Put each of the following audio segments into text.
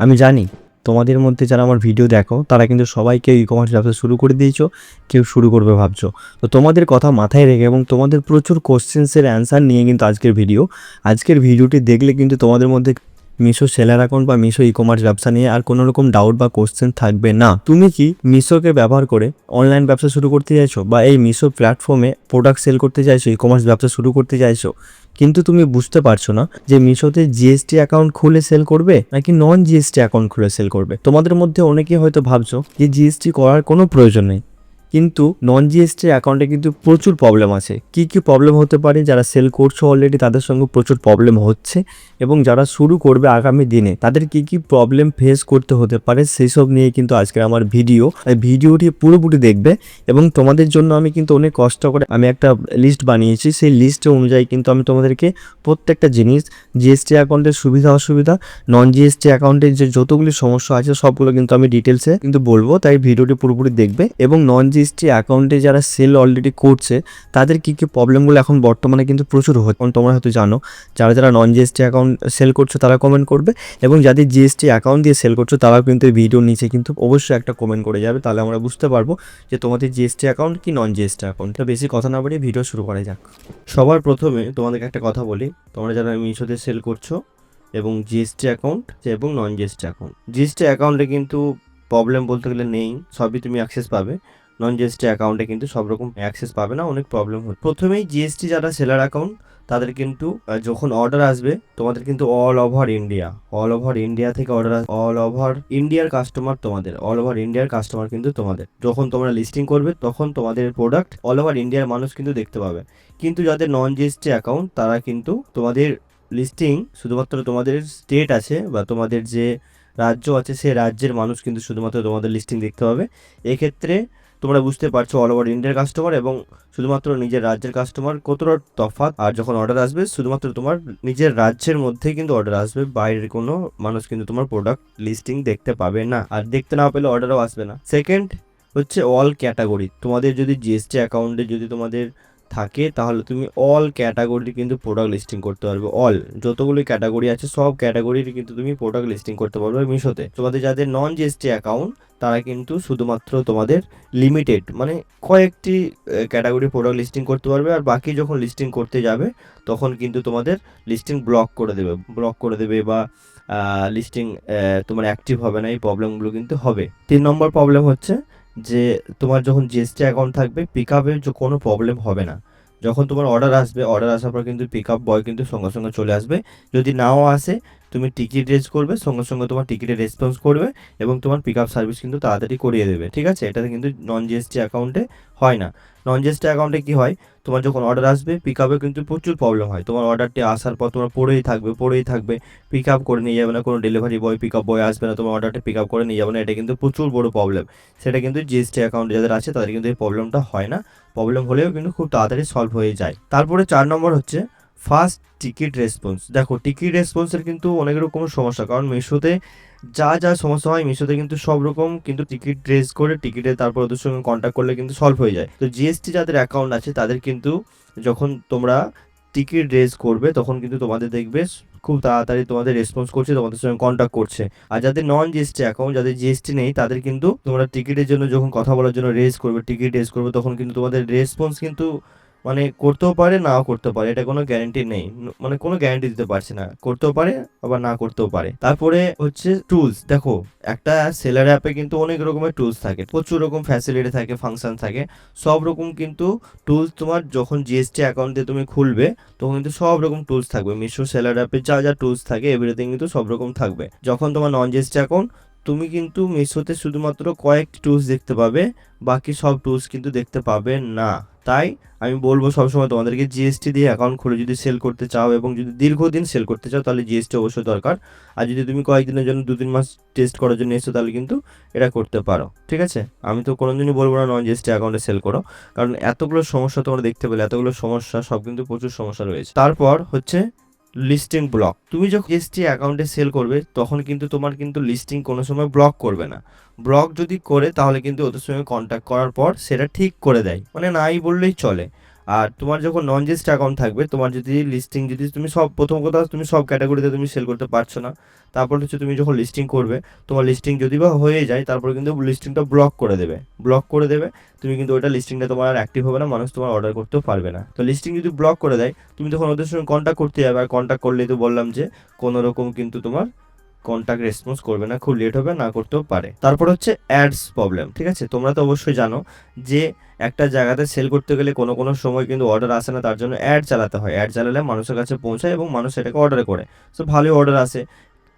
আমি জানি তোমাদের মধ্যে যারা আমার ভিডিও দেখো, তারা কিন্তু সবাইকে ই কমার্স ব্যবসা শুরু করে দিয়েছ, কেউ শুরু করবে ভাবছ। তো তোমাদের কথা মাথায় রেখে এবং তোমাদের প্রচুর কোশ্চেন্সের অ্যান্সার নিয়ে কিন্তু আজকের ভিডিও আজকের ভিডিওটি দেখলে কিন্তু তোমাদের মধ্যে মিশো সেলার অ্যাকাউন্ট বা মিশো ই কমার্স ব্যবসা নিয়ে আর কোনো রকম ডাউট বা কোশ্চেন থাকবে না। তুমি কি মিশোকে ব্যবহার করে অনলাইন ব্যবসা শুরু করতে চাইছো বা এই মিশো প্ল্যাটফর্মে প্রোডাক্ট সেল করতে চাইছো ই কমার্স ব্যবসা শুরু করতে চাইছো? কিন্তু তুমি বুঝতে পারছ না যে মিশোতে জিএসটি অ্যাকাউন্ট খুলে সেল করবে নাকি নন জিএসটি অ্যাকাউন্ট খুলে সেল করবে? তোমাদের মধ্যে অনেকেই হয়তো ভাবছ যে জিএসটি করার কোনো প্রয়োজন নেই। কিন্তু নন জিএসটি অ্যাকাউন্টে কিন্তু প্রচুর প্রবলেম আছে। কি কি প্রবলেম হতে পারে? যারা সেল করছ অলরেডি তাদের সঙ্গে প্রচুর প্রবলেম হচ্ছে এবং যারা শুরু করবে আগামী দিনে, তাদের কি কি প্রবলেম ফেস করতে হতে পারে সেই সব নিয়ে কিন্তু আজকের আমার ভিডিও ভিডিওটি পুরোপুরি দেখবে এবং তোমাদের জন্য আমি কিন্তু অনেক কষ্ট করে আমি একটা লিস্ট বানিয়েছি। সেই লিস্ট অনুযায়ী কিন্তু আমি তোমাদেরকে প্রত্যেকটা জিনিস জিএসটি অ্যাকাউন্টের সুবিধা, অসুবিধা নন জিএসটি অ্যাকাউন্টের যে যতগুলি সমস্যা আছে সবগুলো কিন্তু আমি ডিটেলসে কিন্তু বলব। তাই ভিডিওটি পুরোপুরি দেখবে এবং নন জিএসটি অ্যাকাউন্টে যারা সেল অলরেডি করছে, তাদের কি কি প্রবলেমগুলো এখন বর্তমানে কিন্তু প্রচুর হচ্ছে? কারণ তোমরা হয়তো জানো, যারা যারা নন জিএসটি অ্যাকাউন্ট সেল করছ তারা কমেন্ট করবে এবং যাদের জিএসটি অ্যাকাউন্ট দিয়ে সেল করছ তারাও কিন্তু এই ভিডিওর নিচে কিন্তু অবশ্যই একটা কমেন্ট করে যাবে। তাহলে আমরা বুঝতে পারব যে তোমাদের জিএসটি অ্যাকাউন্ট কি নন জিএসটি অ্যাকাউন্ট তো বেশি কথা না বাড়িয়ে ভিডিও শুরু করা যাক। সবার প্রথমে তোমাদেরকে একটা কথা বলি। তোমরা যারা মিশোতে সেল করছ এবং জিএসটি অ্যাকাউন্ট এবং নন জিএসটি অ্যাকাউন্ট জিএসটি অ্যাকাউন্টে কিন্তু প্রবলেম বলতে গেলে নেই, সবই তুমি অ্যাক্সেস পাবে। নন জিএসটি অ্যাকাউন্টে কিন্তু সব রকম অ্যাক্সেস পাবে না, অনেক প্রবলেম হচ্ছে। প্রথমেই জিএসটি যারা সেলার অ্যাকাউন্ট তাদের কিন্তু যখন অর্ডার আসবে, তোমাদের কিন্তু all over India all over India থেকে অর্ডার অল ওভার ইন্ডিয়ার কাস্টমার তোমাদের অল ওভার ইন্ডিয়ার কাস্টমার কিন্তু তোমাদের। যখন তোমরা লিস্টিং করবে, তখন তোমাদের প্রোডাক্ট অল ওভার ইন্ডিয়ার মানুষ কিন্তু দেখতে পাবে। কিন্তু যাদের নন জিএসটি অ্যাকাউন্ট তারা কিন্তু তোমাদের লিস্টিং শুধুমাত্র তোমাদের স্টেট আছে বা তোমাদের যে রাজ্য আছে, সে রাজ্যের মানুষ কিন্তু শুধুমাত্র তোমাদের লিস্টিং দেখতে পাবে। এক্ষেত্রে তোমরা বুঝতে পারছ অল ওভার ইন্ডিয়ার কাস্টমার এবং শুধুমাত্র নিজের রাজ্যের কাস্টমার কতটা তফাৎ। আর যখন অর্ডার আসবে, শুধুমাত্র তোমার নিজের রাজ্যের মধ্যেই কিন্তু অর্ডার আসবে। বাইরের কোনো মানুষ কিন্তু তোমার প্রোডাক্ট লিস্টিং দেখতে পাবে না। আর দেখতে না পেলে অর্ডারও আসবে না। সেকেন্ড হচ্ছে অল ক্যাটাগরি তোমাদের যদি জিএসটি অ্যাকাউন্টে যদি তোমাদের থাকে, তাহলে তুমি অল ক্যাটাগরির কিন্তু প্রোডাক্ট লিস্টিং করতে পারবে। অল যতগুলো ক্যাটাগরি আছে, সব ক্যাটাগরির কিন্তু তুমি প্রোডাক্ট লিস্টিং করতে পারবে মিশোতে। তোমাদের যাদের নন জিএসটি অ্যাকাউন্ট তারা কিন্তু শুধুমাত্র তোমাদের লিমিটেড মানে কয়েকটি ক্যাটাগরি প্রোডাক্ট লিস্টিং করতে পারবে, আর বাকি যখন লিস্টিং করতে যাবে, তখন কিন্তু তোমাদের লিস্টিং ব্লক করে দেবে ব্লক করে দেবে বা লিস্টিং তোমার অ্যাক্টিভ হবে না, এই প্রবলেমগুলো কিন্তু হবে। তিন নম্বর প্রবলেম হচ্ছে যে তোমার যখন জিএসটি অ্যাকাউন্ট থাকবে পিক আপের কোনো প্রবলেম হবে না। যখন তোমার অর্ডার আসবে অর্ডার আসার পর কিন্তু পিক আপ বয় কিন্তু সঙ্গে সঙ্গে চলে আসবে। যদি নাও আসে তুমি টিকিট রেজ করবে, সঙ্গে সঙ্গে তোমার টিকিটের রেসপন্স করবে এবং তোমার পিক আপ সার্ভিস কিন্তু তাড়াতাড়ি করিয়ে দেবে, ঠিক আছে? এটাতে কিন্তু নন জিএসটি অ্যাকাউন্টে হয় না। নন জিএসটি অ্যাকাউন্টে কি হয়? তোমার যখন অর্ডার আসবে পিক আপে কিন্তু প্রচুর প্রবলেম হয়। তোমার অর্ডারটি আসার পর তোমার পড়েই থাকবে পড়েই থাকবে পিক আপ করে নিয়ে যাবে না, কোনো delivery boy pick up boy আসবে না, তোমার অর্ডারটা পিক আপ করে নিয়ে যাবে না, এটা কিন্তু প্রচুর বড় প্রবলেম সেটা কিন্তু জিএসটি অ্যাকাউন্টে যাদের আছে, তাদের কিন্তু এই প্রবলেমটা হয় না। প্রবলেম হলেও কিন্তু খুব তাড়াতাড়ি সলভ হয়ে যায়। তারপরে চার নম্বর হচ্ছে ফার্স্ট টিকিট রেসপন্স। দেখো, টিকিট রেসপন্সের কিন্তু অনেক রকম সমস্যা, কারণ মিশোতে যা যা সমস্যা হয়, মিশোতে কিন্তু সব রকম কিন্তু টিকিট রেস করে টিকিটে তারপর ওদের সঙ্গে কন্ট্যাক্ট করলে কিন্তু সলভ হয়ে যায়। তো জিএসটি যাদের অ্যাকাউন্ট আছে, তাদের কিন্তু যখন তোমরা টিকিট রেজ করবে, তখন কিন্তু তোমাদের দেখবে খুব তাড়াতাড়ি তোমাদের রেসপন্স করছে, তোমাদের সঙ্গে কন্ট্যাক্ট করছে। আর যাদের নন জিএসটি অ্যাকাউন্ট যাদের জিএসটি নেই, তাদের কিন্তু তোমরা টিকিটের জন্য যখন কথা বলার জন্য রেজ করবে, টিকিট রেজ করবে, তখন কিন্তু তোমাদের রেসপন্স কিন্তু মানে করতেও পারে, নাও করতে পারে, এটা কোনো গ্যারান্টি নেই। মানে কোনো গ্যারান্টি দিতে পারছে না। করতেও পারে, আবার না করতেও পারে। তারপরে হচ্ছে টুলস দেখো, একটা সেলার অ্যাপে কিন্তু অনেক রকমের টুলস থাকে। প্রচুর রকম ফ্যাসিলিটি থাকে ফাংশন থাকে। সব রকম কিন্তু টুলস তোমার যখন জিএসটি অ্যাকাউন্ট তুমি খুলবে, তখন কিন্তু সব রকম টুলস থাকবে। মিশো সেলার অ্যাপে যা যা টুলস থাকে এভরিথিং কিন্তু সব রকম থাকবে। যখন তোমার নন জিএসটি অ্যাকাউন্ট তুমি কিন্তু মিশোতে শুধুমাত্র কয়েকটি টুলস দেখতে পাবে, বাকি সব টুলস কিন্তু দেখতে পাবে না। তাই আমি বলব সবসময় তোমাদেরকে জিএসটি দিয়ে অ্যাকাউন্ট খুলে যদি সেল করতে চাও এবং যদি দীর্ঘদিন সেল করতে চাও, তাহলে জিএসটি অবশ্যই দরকার। আর যদি তুমি কয়েকদিনের জন্য দু তিন মাস টেস্ট করার জন্য এসো তাহলে কিন্তু এটা করতে পারো। ঠিক আছে? আমি তো কোনোদিনই বলব না নন জিএসটি অ্যাকাউন্টে সেল করো। কারণ এতগুলো সমস্যা তোমরা দেখতে পেলে, এতগুলো সমস্যা, সব কিন্তু প্রচুর সমস্যা রয়েছে। তারপর হচ্ছে লিস্টিং ব্লক তুমি যখন জিএসটি অ্যাকাউন্টে সেল করবে, তখন কিন্তু তোমার কিন্তু লিস্টিং কোনো সময় ব্লক করবে না। ব্লক যদি করে, তাহলে কিন্তু ওদের সঙ্গে কন্ট্যাক্ট করার পর সেটা ঠিক করে দেয়। মানে নাই বললেই চলে। আর তোমার যখন নন জিএসটি অ্যাকাউন্ট থাকবে, তোমার যদি লিস্টিং যদি তুমি সব, প্রথম কথা তুমি সব ক্যাটাগরিতে তুমি সেল করতে পারছ না। তারপর হচ্ছে তুমি যখন লিস্টিং করবে, তোমার লিস্টিং যদি বা হয়ে যায়, তারপর কিন্তু লিস্টিংটা ব্লক করে দেবে। ব্লক করে দেবে, তুমি কিন্তু ওটা লিস্টিংটা তোমার আর অ্যাক্টিভ হবে না, মানুষ তোমার অর্ডার করতেও পারবে না। তো লিস্টিং যদি ব্লক করে দেয়, তুমি তখন ওদের সঙ্গে কন্ট্যাক্ট করতে যাবে। আর কন্ট্যাক্ট করলেই তো বললাম যে কোনো রকম কিন্তু তোমার কন্ট্যাক্ট রেসপন্স করবে না, খুব লেট হবে, না করতেও পারে। তারপর হচ্ছে অ্যাডস প্রবলেম ঠিক আছে? তোমরা তো অবশ্যই জানো যে একটা জায়গাতে সেল করতে গেলে কোনো কোনো সময় কিন্তু অর্ডার আসে না, তার জন্য অ্যাড চালাতে হয়। অ্যাড চালালে মানুষের কাছে পৌঁছায় এবং মানুষ সেটাকে অর্ডার করে। সো ভালোই অর্ডার আসে।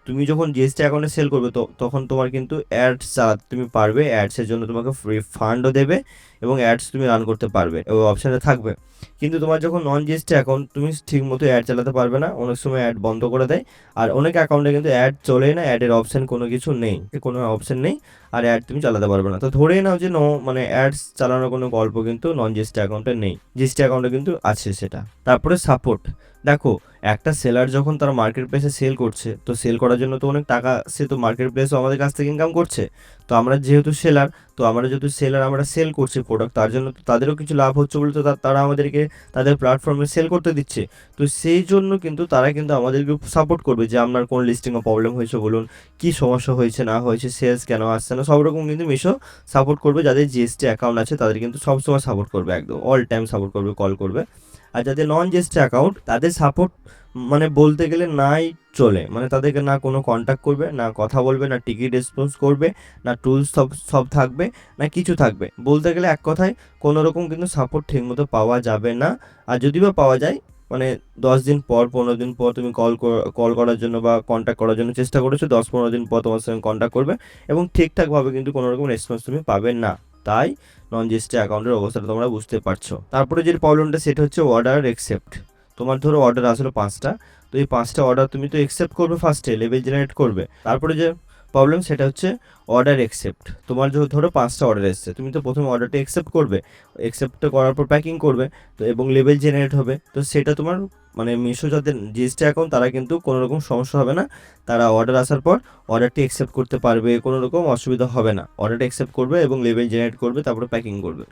তুমি যখন জিএসটি অ্যাকাউন্টে সেল করবে, তো, তখন তোমার কিন্তু অ্যাডস চালাতে, তুমি পারবে অ্যাডসের জন্য তোমাকে ফ্রি ফান্ডও দেবে। এবং অ্যাডস তুমি রান করতে পারবে এবং অপশানে থাকবে। কিন্তু তোমার যখন নন জিএসটি অ্যাকাউন্ট তুমি ঠিক মতো অ্যাড চালাতে পারবে না। অনেক সময় অ্যাড বন্ধ করে দেয়। আর অনেক অ্যাকাউন্টে কিন্তু অ্যাড চলেই না অ্যাডের অপশান কোনো কিছু নেই। কোনো অপশান নেই, আর অ্যাড তুমি চালাতে পারবে না। তো ধরেই নাও যে নো মানে অ্যাডস চালানোর কোনো গল্প কিন্তু নন জিএসটি অ্যাকাউন্টে নেই। জিএসটি অ্যাকাউন্টে কিন্তু আছে সেটা। তারপরে সাপোর্ট দেখো, একটা সেলার যখন তারা মার্কেট প্লেসে সেল করছে, তো সেল করার জন্য তো অনেক টাকা সে তো মার্কেট প্লেসও আমাদের কাছ থেকে ইনকাম করছে। তো আমরা যেহেতু সেলার তো আমরা যেহেতু সেলার আমরা সেল করছি প্রোডাক্ট তার জন্য তাদেরও কিছু লাভ হচ্ছে বলে তো তা- তারা আমাদেরকে তাদের প্ল্যাটফর্মে সেল করতে দিচ্ছে। তো সেই জন্য কিন্তু তারা কিন্তু আমাদেরকে সাপোর্ট করবে যে আপনার কোন লিস্টিংয়ে প্রবলেম হয়েছে বলুন, কি সমস্যা হয়েছে, না হয়েছে সেলস কেন আসছে না সব রকম কিন্তু মিশো সাপোর্ট করবে। যাদের জিএসটি অ্যাকাউন্ট আছে তাদের কিন্তু সবসময় সাপোর্ট করবে একদম অল টাইম সাপোর্ট করবে কল করবে। আর যাদের নন জিএসটি অ্যাকাউন্ট তাদের সাপোর্ট মানে বলতে গেলে নাই চলে। মানে তাদেরকে না কোনো কন্ট্যাক্ট করবে, না কথা বলবে, না টিকিট রেসপন্স করবে, না টুলস সব সব থাকবে, না কিছু থাকবে। বলতে গেলে এক কথায় কোনো রকম কিন্তু সাপোর্ট ঠিকমতো পাওয়া যাবে না। আর যদি বা পাওয়া যায় মানে দশ দিন পর, পনেরো দিন পর তুমি কল কল করার জন্য বা কন্ট্যাক্ট করার জন্য চেষ্টা করেছ, দশ, পনেরো দিন পর তোমার সঙ্গে কন্ট্যাক্ট করবে এবং ঠিকঠাকভাবে কিন্তু কোনো রকম রেসপন্স তুমি পাবে না। তাই নন জিএসটি অ্যাকাউন্টের অবস্থাটা তোমরা বুঝতে পারছ। তারপরে যে প্রবলেমটা সেটা হচ্ছে অর্ডার অ্যাকসেপ্ট তোমার ধরো অর্ডার আসলো পাঁচটা, তো এই পাঁচটা অর্ডার তুমি তো অ্যাকসেপ্ট করবে ফার্স্টে লেভেল জেনারেট করবে। তারপরে যে প্রবলেম সেটা হচ্ছে অর্ডার অ্যাকসেপ্ট তোমার ধরো পাঁচটা অর্ডার এসছে, তুমি তো প্রথমে অর্ডারটা অ্যাকসেপ্ট করবে। অ্যাকসেপ্ট করার পর প্যাকিং করবে, তো এবং লেভেল জেনারেট হবে। তো সেটা তোমার মানে মিশো যাদের জিএসটি অ্যাকাউন্ট তারা কিন্তু কোনো রকম সমস্যা হবে না। তারা অর্ডার আসার পর অর্ডারটি অ্যাকসেপ্ট করতে পারবে কোনো রকম অসুবিধা হবে না। অর্ডারটা অ্যাকসেপ্ট করবে এবং লেভেল জেনারেট করবে, তারপরে প্যাকিং করবে।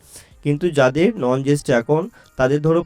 কিন্তু যাদের নন জিএসটি অ্যাকাউন্ট তাদের ধরো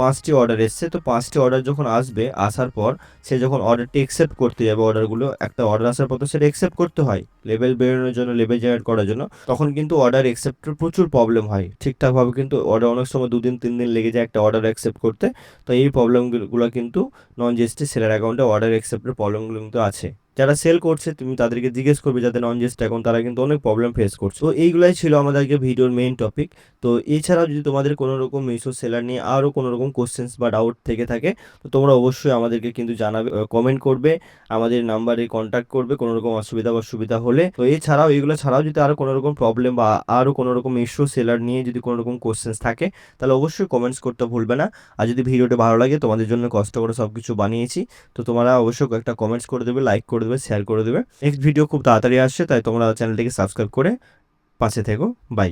পাঁচটি অর্ডার এসছে, তো পাঁচটি অর্ডার যখন আসবে, আসার পর সে যখন অর্ডারটি অ্যাকসেপ্ট করতে যাবে অর্ডারগুলো একটা অর্ডার আসার পর তো সেটা অ্যাকসেপ্ট করতে হয় লেভেল বেরোনোর জন্য লেভেল জেনারেট করার জন্য, তখন কিন্তু অর্ডার অ্যাকসেপ্টের প্রচুর প্রবলেম হয়। ঠিকঠাকভাবে কিন্তু অর্ডার অনেক সময় দুদিন, তিন দিন লেগে যায় একটা অর্ডার অ্যাকসেপ্ট করতে, তো এই প্রবলেমগুলো কিন্তু নন জিএসটি সেলার অ্যাকাউন্টে অর্ডার অ্যাকসেপ্টের প্রবলেমগুলো কিন্তু আছে। যারা সেল করছে, তুমি তাদেরকে জিজ্ঞেস করবে যাদের নন জিএসটি অ্যাকাউন্ট তারা কিন্তু অনেক প্রবলেম ফেস করছে। তো এইগুলাই ছিল আমাদের আজকে ভিডিওর মেইন টপিক তো এছাড়াও যদি তোমাদের কোনো রকম মিশো সেলার নিয়ে আরও কোনো রকম কোশ্চেন্স বা ডাউট থেকে থাকে, তো তোমরা অবশ্যই আমাদেরকে কিন্তু জানাবে কমেন্ট করবে, আমাদের নাম্বারে কন্ট্যাক্ট করবে কোনো রকম অসুবিধা বা সুবিধা হলে। তো এছাড়াও এগুলো ছাড়াও যদি আরও কোনো রকম প্রবলেম বা আরও কোনো রকম মিশো সেলার নিয়ে যদি কোনো রকম কোশ্চেন্স থাকে, তাহলে অবশ্যই কমেন্টস করতে ভুলবে না। আর যদি ভিডিওটা ভালো লাগে, তোমাদের জন্য কষ্ট করে সব কিছু বানিয়েছি, তো তোমরা অবশ্যই একটা কমেন্টস করে দেবে লাইক করে দেবে শেয়ার করে দেবে। নেক্সট ভিডিও খুব তাড়াতাড়ি আসছে, তাই তোমরা চ্যানেলটিকে সাবস্ক্রাইব করে পাশে থেকো। বাই